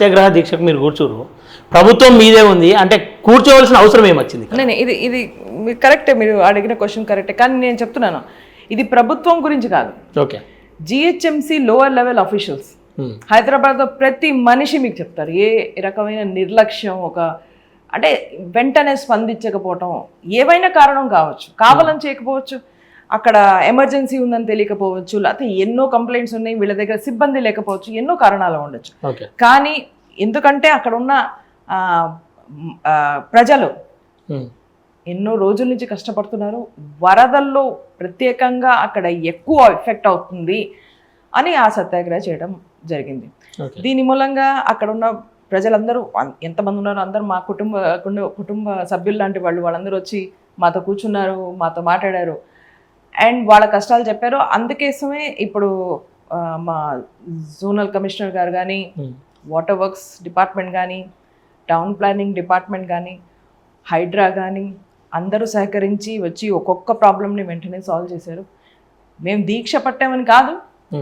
సత్యాగ్రహ దీక్షకు మీరు కూర్చోరు ప్రభుత్వం మీదే ఉంది అంటే కూర్చోవలసిన అవసరం ఏమొచ్చింది నేను ఇది ఇది కరెక్టే మీరు అడిగిన క్వశ్చన్ కరెక్టే. కానీ నేను చెప్తున్నాను ఇది ప్రభుత్వం గురించి కాదు. Okay. GHMC lower level officials. హైదరాబాద్లో ప్రతి మనిషి మీకు చెప్తారు ఏ రకమైన నిర్లక్ష్యం ఒక అంటే వెంటనే స్పందించకపోవటం ఏవైనా కారణం కావచ్చు. కావాలని చేయకపోవచ్చు. అక్కడ ఎమర్జెన్సీ ఉందని తెలియకపోవచ్చు లేకపోతే ఎన్నో కంప్లైంట్స్ ఉన్నాయి వీళ్ళ దగ్గర సిబ్బంది లేకపోవచ్చు ఎన్నో కారణాలు ఉండొచ్చు. కానీ ఎందుకంటే అక్కడ ఉన్న ప్రజలు. ఎన్నో రోజుల నుంచి కష్టపడుతున్నారు వరదల్లో ప్రత్యేకంగా అక్కడ ఎక్కువ ఎఫెక్ట్ అవుతుంది అని ఆ సత్యాగ్రహ చేయడం జరిగింది. దీని మూలంగా అక్కడ ఉన్న ప్రజలందరూ ఎంతమంది ఉన్నారో అందరూ మా కుటుంబ కుటుంబ- కుటుంబ సభ్యులు లాంటి వాళ్ళు వాళ్ళందరూ వచ్చి మాతో కూర్చున్నారు మాతో మాట్లాడారు. అండ్ వాళ్ళ కష్టాలు చెప్పారు. అందుకోసమే ఇప్పుడు మా జోనల్ కమిషనర్ గారు కానీ ఉమ్. వాటర్ వర్క్స్ డిపార్ట్మెంట్ కానీ టౌన్ ప్లానింగ్ డిపార్ట్మెంట్ కానీ హైడ్రా కానీ అందరూ సహకరించి వచ్చి ఒక్కొక్క ప్రాబ్లమ్ని వెంటనే సాల్వ్ చేశారు. మేము దీక్ష పట్టామని కాదు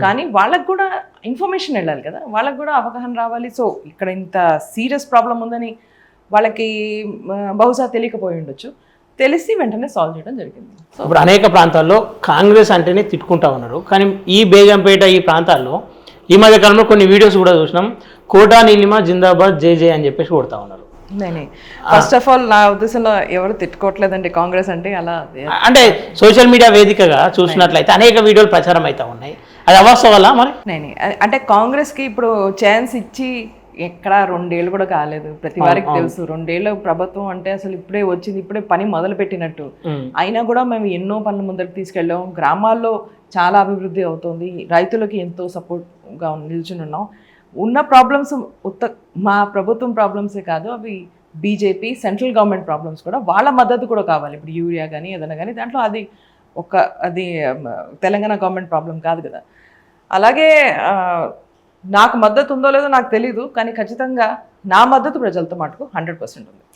కానీ వాళ్ళకు కూడా ఇన్ఫర్మేషన్ వెళ్ళాలి కదా. వాళ్ళకు కూడా అవగాహన రావాలి. సో ఇక్కడ ఇంత సీరియస్ ప్రాబ్లం ఉందని వాళ్ళకి బహుశా తెలియకపోయి ఉండొచ్చు. తెలిసి వెంటనే సాల్వ్ చేయడం జరిగింది. సో ఇప్పుడు అనేక ప్రాంతాల్లో కాంగ్రెస్ అంటేనే తిట్టుకుంటా ఉన్నారు. కానీ ఈ బేగంపేట ఈ ప్రాంతాల్లో ఈ మధ్య కాలంలో కొన్ని వీడియోస్ కూడా చూసినాం. కోటా నీలిమ జిందాబాద్ జై జై అని చెప్పేసి కొడతా ఉన్నారు. నేనే ఫస్ట్ ఆఫ్ ఆల్ నా ఉద్దేశంలో ఎవరు తిట్టుకోవట్లేదండి కాంగ్రెస్ అంటే అలా అంటే సోషల్ మీడియా వేదికగా చూసినట్లయితే అనేక వీడియోలు ప్రచారం అవుతా ఉన్నాయి. అది అవాస్తవాలా మరి? నేనే అంటే కాంగ్రెస్కి ఇప్పుడు ఛాన్స్ ఇచ్చి ఎక్కడ రెండేళ్ళు కూడా కాలేదు. ప్రతి వారికి తెలుసు. రెండేళ్ళు ప్రభుత్వం అంటే అసలు ఇప్పుడే వచ్చింది ఇప్పుడే పని మొదలు పెట్టినట్టు. అయినా కూడా మేము ఎన్నో పనులు ముందరికి తీసుకెళ్ళాం. గ్రామాల్లో చాలా అభివృద్ధి అవుతుంది. రైతులకి ఎంతో సపోర్ట్గా నిల్చుని ఉన్నాం. ఉన్న ప్రాబ్లమ్స్ ఉత్త మా ప్రభుత్వం ప్రాబ్లమ్సే కాదు అవి బీజేపీ సెంట్రల్ గవర్నమెంట్ ప్రాబ్లమ్స్ కూడా. వాళ్ళ మద్దతు కూడా కావాలి. ఇప్పుడు యూరియా కానీ ఏదైనా కానీ దాంట్లో అది ఒక అది తెలంగాణ గవర్నమెంట్ ప్రాబ్లం కాదు కదా. అలాగే నాకు మద్దతు ఉందో లేదో నాకు తెలీదు కానీ ఖచ్చితంగా నా మద్దతు ప్రజలతో మటుకు హండ్రెడ్ పర్సెంట్ ఉంది.